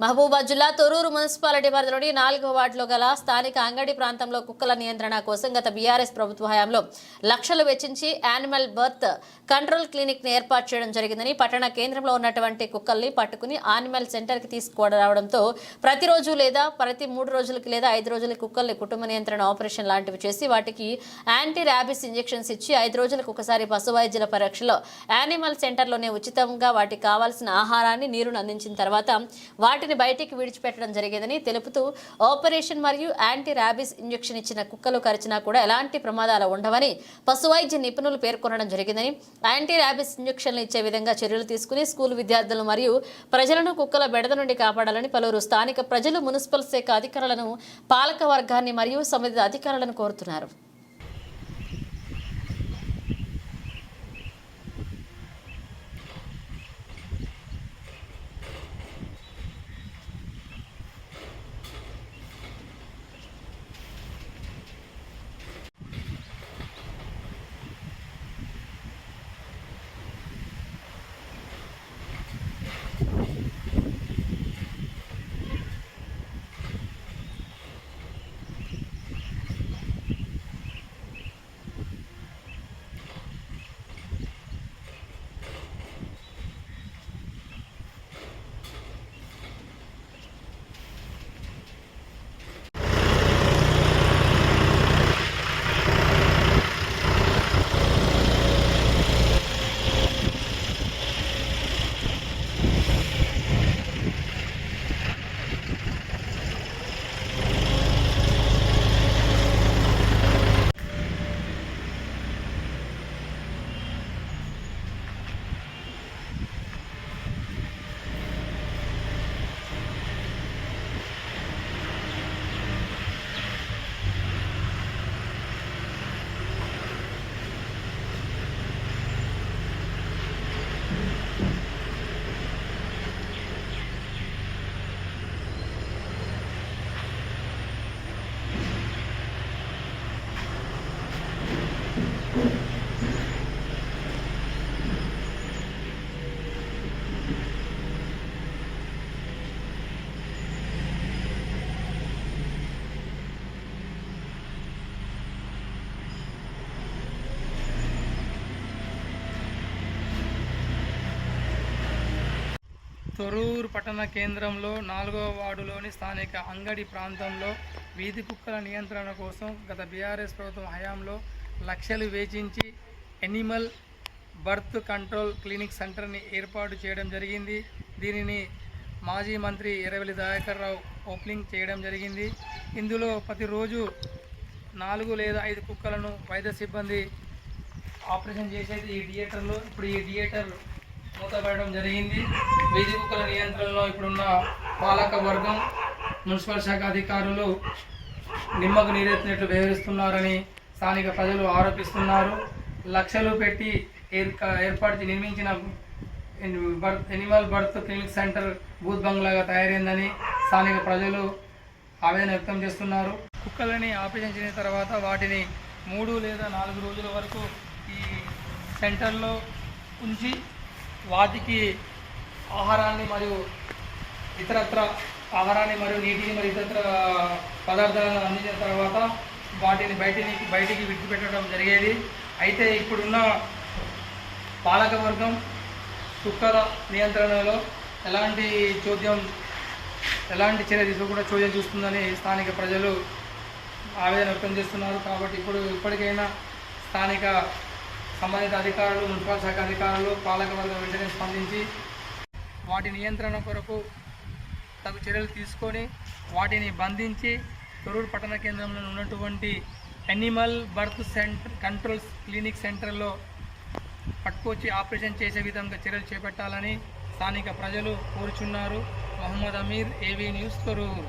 మహబూబా జిల్లా తొరూరు మున్సిపాలిటీ పరిధిలోని నాలుగో వార్డులో గల స్థానిక అంగడి ప్రాంతంలో కుక్కల నియంత్రణ కోసం గత బీఆర్ఎస్ ప్రభుత్వ హయాంలో లక్షలు వెచ్చించి యానిమల్ బర్త్ కంట్రోల్ క్లినిక్ని ఏర్పాటు చేయడం జరిగిందని పట్టణ కేంద్రంలో ఉన్నటువంటి కుక్కల్ని పట్టుకుని యానిమల్ సెంటర్కి తీసుకురావడంతో ప్రతిరోజు లేదా ప్రతి మూడు రోజులకి లేదా ఐదు రోజులకి కుక్కల్ని కుటుంబ నియంత్రణ ఆపరేషన్ లాంటివి చేసి వాటికి యాంటీ ర్యాబిస్ ఇంజెక్షన్స్ ఇచ్చి ఐదు రోజులకు ఒకసారి పశు వైద్యుల పరీక్షలో యానిమల్ సెంటర్లోనే ఉచితంగా వాటికి కావాల్సిన ఆహారాన్ని నీరును అందించిన తర్వాత వాటి వాటిని బయటికి విడిచిపెట్టడం జరిగేదని తెలుపుతూ ఆపరేషన్ మరియు యాంటీ ర్యాబిస్ ఇంజెక్షన్ ఇచ్చిన కుక్కలు కరిచినా కూడా ఎలాంటి ప్రమాదాలు ఉండవని పశు వైద్య నిపుణులు పేర్కొనడం జరిగిందని యాంటీ ర్యాబిస్ ఇంజెక్షన్లు ఇచ్చే విధంగా చర్యలు తీసుకుని స్కూల్ విద్యార్థులు మరియు ప్రజలను కుక్కల బెడద నుండి కాపాడాలని పలువురు స్థానిక ప్రజలు మున్సిపల్ శాఖ అధికారులను పాలక వర్గాన్ని మరియు సంబంధిత అధికారులను కోరుతున్నారు. తొరూరు పట్టణ కేంద్రంలో నాలుగవ వార్డులోని స్థానిక అంగడి ప్రాంతంలో వీధి కుక్కల నియంత్రణ కోసం గత బీఆర్ఎస్ ప్రభుత్వం హయాంలో లక్షలు వేచించి ఎనిమల్ బర్త్ కంట్రోల్ క్లినిక్ సెంటర్ని ఏర్పాటు చేయడం జరిగింది. దీనిని మాజీ మంత్రి ఎర్రవెల్లి దయాకర్ రావు ఓపెనింగ్ చేయడం జరిగింది. ఇందులో ప్రతిరోజు నాలుగు లేదా ఐదు కుక్కలను వైద్య సిబ్బంది ఆపరేషన్ చేసేది ఈ థియేటర్లో. ఇప్పుడు ఈ థియేటర్ మూతపడడం జరిగింది. వీధి కుక్కల నియంత్రణలో ఇప్పుడున్న పాలక వర్గం మున్సిపల్ శాఖ అధికారులు నిమ్మకు నీరెత్తినట్లు వ్యవహరిస్తున్నారని స్థానిక ప్రజలు ఆరోపిస్తున్నారు. లక్షలు పెట్టి ఏర్పాటు నిర్మించిన birth animal birth clinic centre booth బంగ్లాగా తయారైందని స్థానిక ప్రజలు ఆవేదన వ్యక్తం చేస్తున్నారు. కుక్కలని ఆపరేషన్ చేసిన తర్వాత వాటిని మూడు లేదా నాలుగు రోజుల వరకు ఈ సెంటర్లో ఉంచి వాటికి ఆహారాన్ని మరియు ఇతరత్ర ఆహారాన్ని మరియు నీటిని మరియు ఇతరత్ర పదార్థాలను అందించిన తర్వాత వాటిని బయటిని బయటికి విడిచిపెట్టడం జరిగేది. అయితే ఇప్పుడున్న పాలకవర్గం కుక్కల నియంత్రణలో ఎలాంటి చోద్యం ఎలాంటి చర్య తీసుకోకుండా చోద్యం చూస్తుందని స్థానిక ప్రజలు ఆవేదన వ్యక్తం చేస్తున్నారు. కాబట్టి ఇప్పుడు ఇప్పటికైనా స్థానిక సంబంధిత అధికారులు మున్సిపల్ శాఖ అధికారులు పాలకవర్గం వెంటనే స్పందించి వాటి నియంత్రణ కొరకు తగు చర్యలు తీసుకొని వాటిని బంధించి తొరూరు పట్టణ కేంద్రంలో ఉన్నటువంటి animal birth centre control clinic సెంటర్లో పట్టుకొచ్చి ఆపరేషన్ చేసే విధంగా చర్యలు చేపట్టాలని స్థానిక ప్రజలు కోరుచున్నారు. Mohammed Aamir AV news Thorrur